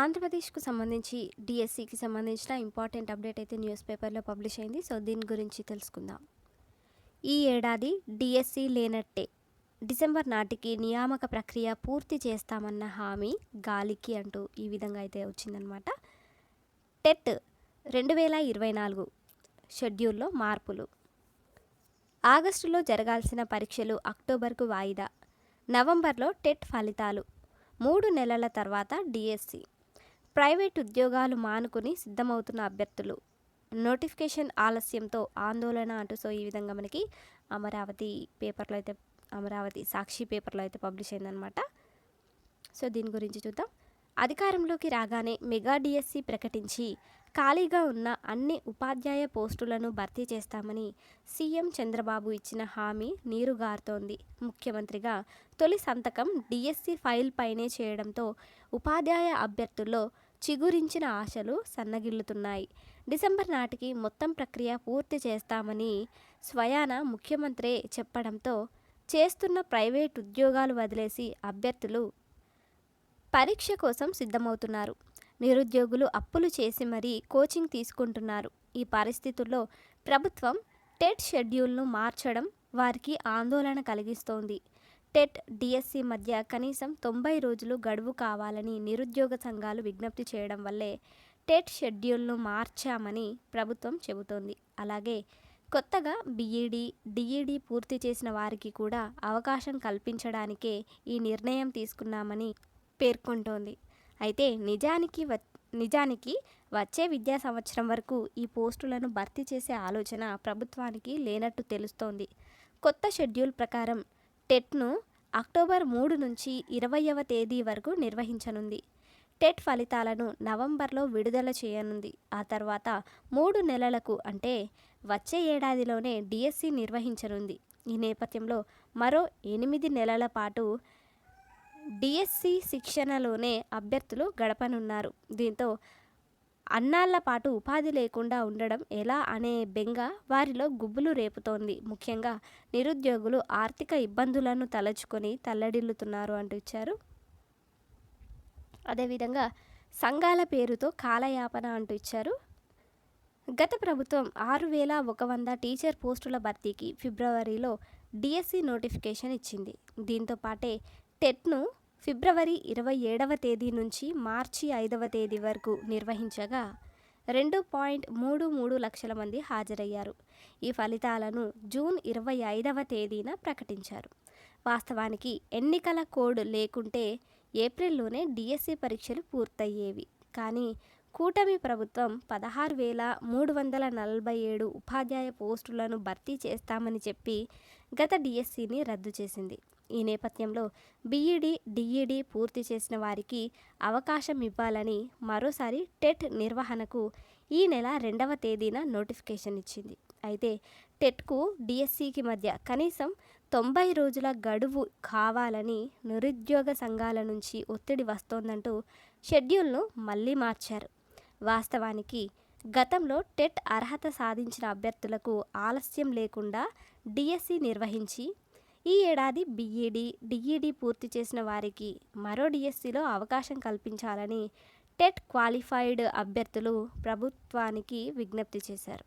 ఆంధ్రప్రదేశ్కు సంబంధించి డిఎస్సికి సంబంధించిన ఇంపార్టెంట్ అప్డేట్ అయితే న్యూస్ పేపర్లో పబ్లిష్ అయింది. సో దీని గురించి తెలుసుకుందాం. ఈ ఏడాది డిఎస్సి లేనట్టే. డిసెంబర్ నాటికి నియామక ప్రక్రియ పూర్తి చేస్తామన్న హామీ గాలికి అంటూ ఈ విధంగా అయితే వచ్చిందనమాట టెట్ రెండు వేల ఇరవై నాలుగు షెడ్యూల్లో మార్పులు. ఆగస్టులో జరగాల్సిన పరీక్షలు అక్టోబర్కు వాయిదా. నవంబర్లో టెట్ ఫలితాలు. మూడు నెలల తర్వాత డిఎస్సి. ప్రైవేట్ ఉద్యోగాలు మానుకుని సిద్ధమవుతున్న అభ్యర్థులు. నోటిఫికేషన్ ఆలస్యంతో ఆందోళన అంటూ సో ఈ విధంగా మనకి అమరావతి పేపర్లో అయితే అమరావతి సాక్షి పేపర్లో అయితే పబ్లిష్ అయిందనమాట సో దీని గురించి చూద్దాం. అధికారంలోకి రాగానే మెగా డిఎస్సి ప్రకటించి ఖాళీగా ఉన్న అన్ని ఉపాధ్యాయ పోస్టులను భర్తీ చేస్తామని సీఎం చంద్రబాబు ఇచ్చిన హామీ నీరుగారుతోంది. ముఖ్యమంత్రిగా తొలి సంతకం డిఎస్సి ఫైల్ పైనే చేయడంతో ఉపాధ్యాయ అభ్యర్థుల్లో చిగురించిన ఆశలు సన్నగిల్లుతున్నాయి. డిసెంబర్ నాటికి మొత్తం ప్రక్రియ పూర్తి చేస్తామని స్వయాన ముఖ్యమంత్రే చెప్పడంతో చేస్తున్న ప్రైవేట్ ఉద్యోగాలు వదిలేసి అభ్యర్థులు పరీక్ష కోసం సిద్ధమవుతున్నారు. నిరుద్యోగులు అప్పులు చేసి మరీ కోచింగ్ తీసుకుంటున్నారు. ఈ పరిస్థితుల్లో ప్రభుత్వం టెట్ షెడ్యూల్ను మార్చడం వారికి ఆందోళన కలిగిస్తోంది. టెట్ డిఎస్సి మధ్య కనీసం తొంభై రోజులు గడువు కావాలని నిరుద్యోగ సంఘాలు విజ్ఞప్తి చేయడం వల్లే టెట్ షెడ్యూల్ను మార్చామని ప్రభుత్వం చెబుతోంది. అలాగే కొత్తగా బీఈడి డిఈడి పూర్తి చేసిన వారికి కూడా అవకాశం కల్పించడానికే ఈ నిర్ణయం తీసుకున్నామని పేర్కొంటోంది. అయితే నిజానికి వ నిజానికి వచ్చే విద్యా సంవత్సరం వరకు ఈ పోస్టులను భర్తీ చేసే ఆలోచన ప్రభుత్వానికి లేనట్టు తెలుస్తోంది. కొత్త షెడ్యూల్ ప్రకారం టెట్ను అక్టోబర్ మూడు నుంచి ఇరవైవ తేదీ వరకు నిర్వహించనుంది. టెట్ ఫలితాలను నవంబర్లో విడుదల చేయనుంది. ఆ తర్వాత మూడు నెలలకు అంటే వచ్చే ఏడాదిలోనే డిఎస్సి నిర్వహించనుంది. ఈ నేపథ్యంలో మరో ఎనిమిది నెలల పాటు డిఎస్సి శిక్షణలోనే అభ్యర్థులు గడపనున్నారు. దీంతో అన్నాళ్ళ పాటు ఉపాధి లేకుండా ఉండడం ఎలా అనే బెంగ వారిలో గుబ్బులు రేపుతోంది. ముఖ్యంగా నిరుద్యోగులు ఆర్థిక ఇబ్బందులను తలచుకొని తల్లడిల్లుతున్నారు అంటూ ఇచ్చారు. అదేవిధంగా సంఘాల పేరుతో కాలయాపన అంటూ ఇచ్చారు. గత ప్రభుత్వం ఆరు వేల ఒక వంద టీచర్ పోస్టుల భర్తీకి ఫిబ్రవరిలో డిఎస్సి నోటిఫికేషన్ ఇచ్చింది. దీంతో పాటే టెట్ను ఫిబ్రవరి ఇరవై ఏడవ తేదీ నుంచి మార్చి ఐదవ తేదీ వరకు నిర్వహించగా రెండు పాయింట్ మూడు మూడు లక్షల మంది హాజరయ్యారు. ఈ ఫలితాలను జూన్ ఇరవై ఐదవ తేదీన ప్రకటించారు. వాస్తవానికి ఎన్నికల కోడ్ లేకుంటే ఏప్రిల్లోనే డిఎస్సి పరీక్షలు పూర్తయ్యేవి. కానీ కూటమి ప్రభుత్వం పదహారు వేల మూడు వందల నలభై ఏడు ఉపాధ్యాయ పోస్టులను భర్తీ చేస్తామని చెప్పి గత డిఎస్సిని రద్దు చేసింది. ఈ నేపథ్యంలో బీఈడి డిఈడి పూర్తి చేసిన వారికి అవకాశం ఇవ్వాలని మరోసారి టెట్ నిర్వహణకు ఈ నెల రెండవ తేదీన నోటిఫికేషన్ ఇచ్చింది. అయితే టెట్కు డిఎస్సికి మధ్య కనీసం తొంభై రోజుల గడువు కావాలని నిరుద్యోగ సంఘాల నుంచి ఒత్తిడి వస్తోందంటూ షెడ్యూల్ను మళ్ళీ మార్చారు. వాస్తవానికి గతంలో టెట్ అర్హత సాధించిన అభ్యర్థులకు ఆలస్యం లేకుండా డిఎస్సి నిర్వహించి ఈ ఏడాది బీఈడి డిఈడి పూర్తి చేసిన వారికి మరో డిఎస్సిలో అవకాశం కల్పించాలని టెట్ క్వాలిఫైడ్ అభ్యర్థులు ప్రభుత్వానికి విజ్ఞప్తి చేశారు.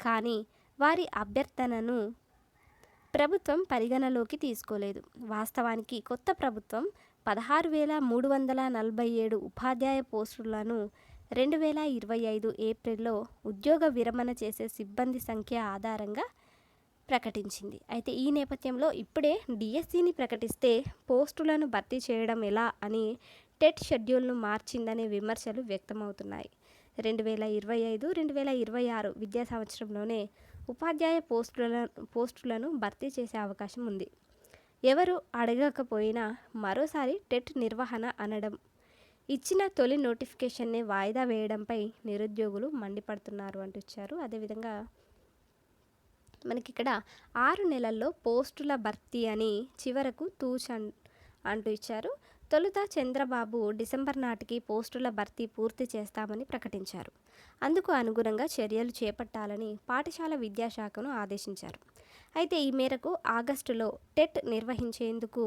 కానీ వారి అభ్యర్థనను ప్రభుత్వం పరిగణలోకి తీసుకోలేదు. వాస్తవానికి కొత్త ప్రభుత్వం పదహారు వేల మూడు వందల నలభై ఏడు ఉపాధ్యాయ పోస్టులను రెండు వేల ఇరవై ఐదు ఏప్రిల్లో ఉద్యోగ విరమణ చేసే సిబ్బంది సంఖ్య ఆధారంగా ప్రకటించింది. అయితే ఈ నేపథ్యంలో ఇప్పుడే డిఎస్సిని ప్రకటిస్తే పోస్టులను భర్తీ చేయడం ఎలా అని టెట్ షెడ్యూల్ను మార్చిందనే విమర్శలు వ్యక్తమవుతున్నాయి. రెండు వేల ఇరవై ఐదు రెండు వేల ఇరవై ఆరు విద్యా సంవత్సరంలోనే ఉపాధ్యాయ పోస్టులను పోస్టులను భర్తీ చేసే అవకాశం ఉంది. ఎవరు అడగకపోయినా మరోసారి టెట్ నిర్వహణ అనడం ఇచ్చిన తొలి నోటిఫికేషన్ని వాయిదా వేయడంపై నిరుద్యోగులు మండిపడుతున్నారు అంటూ ఇచ్చారు. అదేవిధంగా మనకి ఇక్కడ ఆరు నెలల్లో పోస్టుల భర్తీ అని చివరకు తూచన్ అంటూ ఇచ్చారు. తొలుత చంద్రబాబు డిసెంబర్ నాటికి పోస్టుల భర్తీ పూర్తి చేస్తామని ప్రకటించారు. అందుకు అనుగుణంగా చర్యలు చేపట్టాలని పాఠశాల విద్యాశాఖను ఆదేశించారు. అయితే ఈ మేరకు ఆగస్టులో టెట్ నిర్వహించేందుకు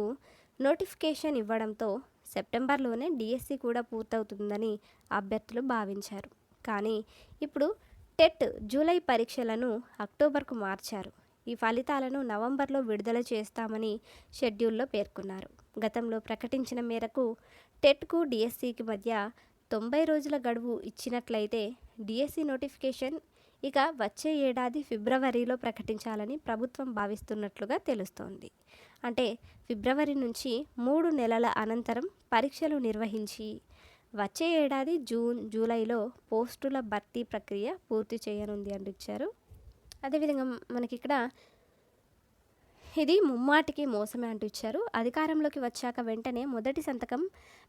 నోటిఫికేషన్ ఇవ్వడంతో సెప్టెంబర్లోనే డిఎస్సి కూడా పూర్తవుతుందని అభ్యర్థులు భావించారు. కానీ ఇప్పుడు టెట్ జూలై పరీక్షలను అక్టోబర్కు మార్చారు. ఈ ఫలితాలను నవంబర్లో విడుదల చేస్తామని షెడ్యూల్లో పేర్కొన్నారు. గతంలో ప్రకటించిన మేరకు టెట్కు డిఎస్సికి మధ్య తొంభై రోజుల గడువు ఇచ్చినట్లయితే డిఎస్సి నోటిఫికేషన్ ఇక వచ్చే ఏడాది ఫిబ్రవరిలో ప్రకటించాలని ప్రభుత్వం భావిస్తున్నట్లుగా తెలుస్తోంది. అంటే ఫిబ్రవరి నుంచి మూడు నెలల అనంతరం పరీక్షలు నిర్వహించి వచ్చే ఏడాది జూన్ జూలైలో పోస్టుల భర్తీ ప్రక్రియ పూర్తి చేయనుంది అంటూ ఇచ్చారు. అదేవిధంగా మనకి ఇక్కడ ఇది ముమ్మాటికి మోసమే అంటూ ఇచ్చారు. అధికారంలోకి వచ్చాక వెంటనే మొదటి సంతకం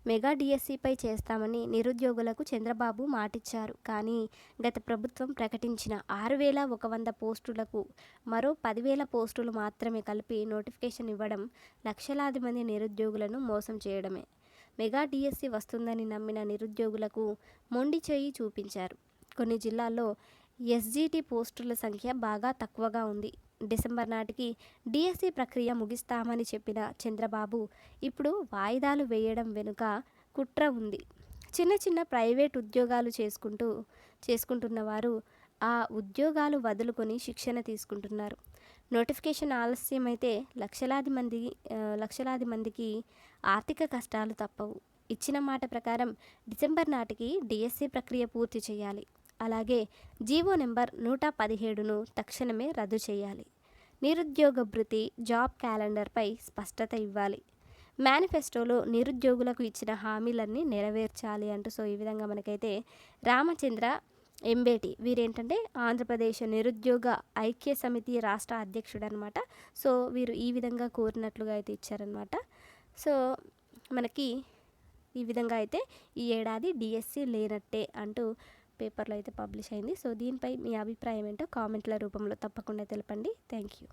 మెగా డిఎస్సిపై చేస్తామని నిరుద్యోగులకు చంద్రబాబు మాటిచ్చారు. కానీ గత ప్రభుత్వం ప్రకటించిన ఆరు వేల ఒక వంద పోస్టులకు మరో పదివేల పోస్టులు మాత్రమే కలిపి నోటిఫికేషన్ ఇవ్వడం లక్షలాది మంది నిరుద్యోగులను మోసం చేయడమే. మెగా డిఎస్సి వస్తుందని నమ్మిన నిరుద్యోగులకు మొండి చేయి చూపించారు. కొన్ని జిల్లాల్లో ఎస్జిటి పోస్టుల సంఖ్య బాగా తక్కువగా ఉంది. డిసెంబర్ నాటికి డిఎస్సి ప్రక్రియ ముగిస్తామని చెప్పిన చంద్రబాబు ఇప్పుడు వాయిదాలు వేయడం వెనుక కుట్ర ఉంది. చిన్న చిన్న ప్రైవేట్ ఉద్యోగాలు చేసుకుంటూ చేసుకుంటున్న వారు ఆ ఉద్యోగాలు వదులుకొని శిక్షణ తీసుకుంటున్నారు. నోటిఫికేషన్ ఆలస్యం అయితే లక్షలాది మంది లక్షలాది మందికి ఆర్థిక కష్టాలు తప్పవు. ఇచ్చిన మాట ప్రకారం డిసెంబర్ నాటికి డిఎస్సి ప్రక్రియ పూర్తి చేయాలి. అలాగే జీవో నెంబర్ నూట పదిహేడును తక్షణమే రద్దు చేయాలి. నిరుద్యోగ భృతి జాబ్ క్యాలెండర్పై స్పష్టత ఇవ్వాలి. మేనిఫెస్టోలో నిరుద్యోగులకు ఇచ్చిన హామీలన్నీ నెరవేర్చాలి అంటూ సో ఈ విధంగా మనకైతే రామచంద్ర ఎంబేటి వీరేంటంటే ఆంధ్రప్రదేశ్ నిరుద్యోగ ఐక్య సమితి రాష్ట్ర అధ్యక్షుడు అనమాట సో వీరు ఈ విధంగా కోరినట్లుగా అయితే ఇచ్చారనమాట సో మనకి ఈ విధంగా అయితే ఈ ఏడాది డిఎస్సి లేనట్టే అంటూ పేపర్లో అయితే పబ్లిష్ అయింది. సో దీనిపై మీ అభిప్రాయం ఏంటో కామెంట్ల రూపంలో తప్పకుండా తెలపండి. Thank you.